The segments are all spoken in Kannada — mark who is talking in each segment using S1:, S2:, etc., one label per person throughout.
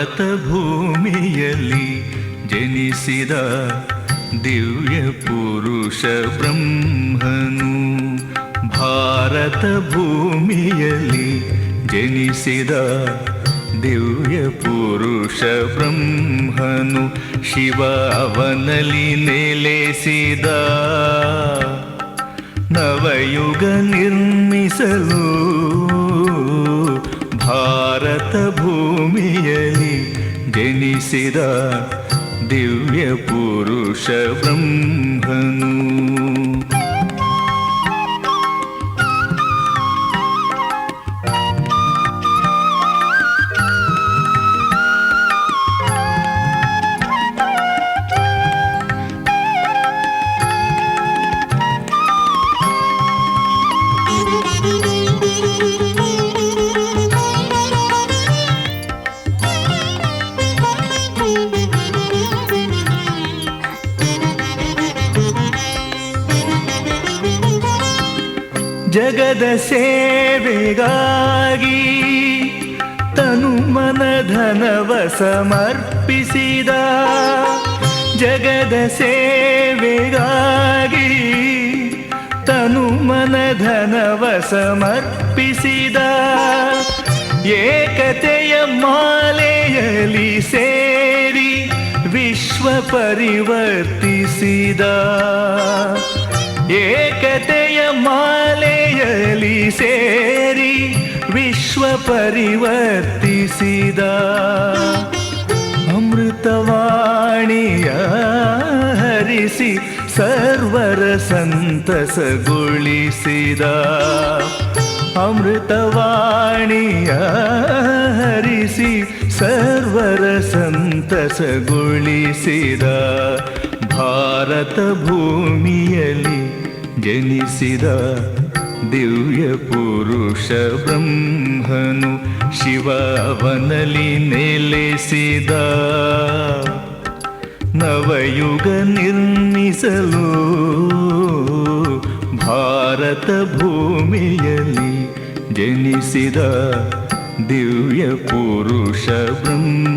S1: ಭೂಮಿಯಲ್ಲಿ ಜನಿಸಿದ ದಿವ್ಯ ಪುರುಷ ಬ್ರಹ್ಮನು ಭಾರತ ಭೂಮಿಯಲ್ಲಿ ಜನಿಸಿದ ದಿವ್ಯ ಪುರುಷ ಬ್ರಹ್ಮನು ಶಿವ ಅವನಲ್ಲಿ ನೆಲೆಸಿದ ನವಯುಗ ನಿರ್ಮಿಸಲು ಭಾರತ ಭೂಮಿಯಲ್ಲಿ ಜನಿಸಿದ ದಿವ್ಯ ಪುರುಷ ಬ್ರಹ್ಮನು ಜಗದ ಸೇವೆಗಾಗಿ ತನು ಮನ ಧನವ ಸಮರ್ಪಿಸಿದ ಜಗದ ಸೇವೆಗಾಗಿ ತನು ಮನ ಧನವ ಸಮರ್ಪಿಸಿದ ಏಕತೆಯ ಮಾಲೆಯಲ್ಲಿ ಸೇರಿ ವಿಶ್ವ ಪರಿವರ್ತಿಸಿದ ಏಕತೆಯ ಮಾಲೆಯಲ್ಲಿ ಸೇರಿ ವಿಶ್ವ ಪರಿವರ್ತಿಸಿದ ಅಮೃತವಾಣಿಯ ಹರಿಸಿ ಸರ್ವರ ಸಂತಸಗೊಳಿಸಿದ ಅಮೃತವಾಣಿಯ ಹರಿಸಿ ಸರ್ವರ ಸಂತಸಗೊಳಿಸಿದ ಭಾರತ ಭೂಮಿಯಲ್ಲಿ ಜನಿಸಿದ ದಿವ್ಯ ಪುರುಷ ಬ್ರಹ್ಮನು ಶಿವವನಲಿ ನೆಲೆಸಿದ. ನವಯುಗ ನಿರ್ಮಿಸಲು ಭಾರತ ಭೂಮಿಯಲ್ಲಿ ಜನಿಸಿದ ದಿವ್ಯ ಪುರುಷ ಬ್ರಹ್ಮನು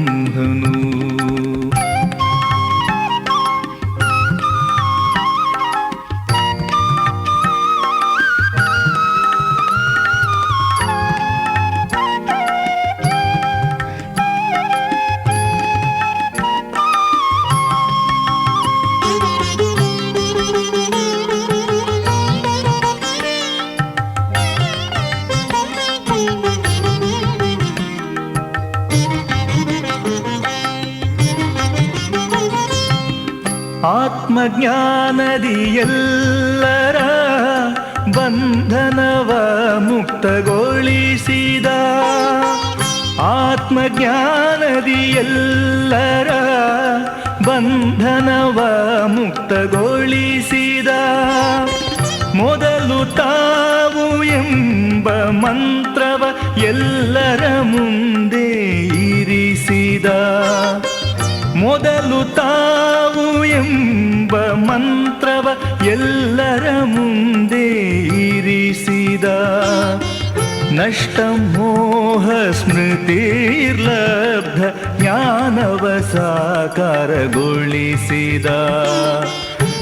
S1: ಆತ್ಮಜ್ಞಾನದಿ ಎಲ್ಲರ ಬಂಧನವ ಮುಕ್ತಗೊಳಿಸಿದ ಆತ್ಮಜ್ಞಾನದಿಯೆಲ್ಲರ ಬಂಧನವ ಮುಕ್ತಗೊಳಿಸಿದ. ಮೊದಲು ತಾವು ಎಂಬ ಮಂತ್ರವ ಎಲ್ಲರ ಮುಂದೆ ಇರಿಸಿದ. ಮೊದಲು ತಾವು ಎಂಬ ಮಂತ್ರವ ಎಲ್ಲರ ಮುಂದೆ ಇರಿಸಿದ. ನಷ್ಟ ಮೋಹ ಸ್ಮೃತಿರ್ಲಬ್ಧ ಜ್ಞಾನವ ಸಾಕಾರಗೊಳಿಸಿದ.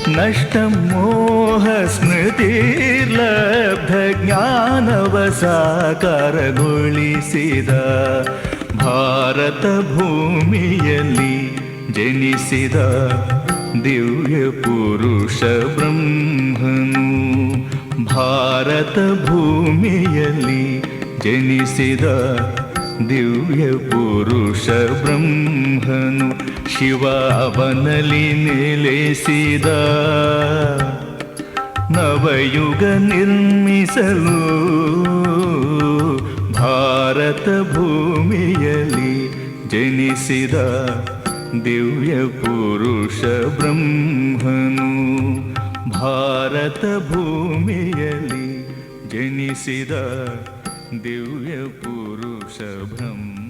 S1: ನಷ್ಟ ಮೋಹ ಸ್ಮೃತಿರ್ಲಬ್ಧ ಜ್ಞಾನವ ಸಾಕಾರಗೊಳಿಸಿದ. ಭಾರತ ಭೂಮಿಯಲ್ಲಿ ಜನಿಸಿದ ದಿವ್ಯ ಪುರುಷ ಬ್ರಹ್ಮನು ಭಾರತ ಭೂಮಿಯಲ್ಲಿ ಜನಿಸಿದ ದಿವ್ಯ ಪುರುಷ ಬ್ರಹ್ಮನು ಶಿವ ಅವನಲ್ಲಿ ನೆಲೆಸಿದ ನವಯುಗ ನಿರ್ಮಿಸಲು ಭಾರತ ಭೂಮಿಯಲ್ಲಿ ಜನಿಸಿದ ದಿವ್ಯ ಪುರುಷ ಬ್ರಹ್ಮನು ಭಾರತ ಭೂಮಿಯಲ್ಲಿ ಜನಿಸಿದ ದಿವ್ಯ ಪುರುಷ ಬ್ರಹ್ಮ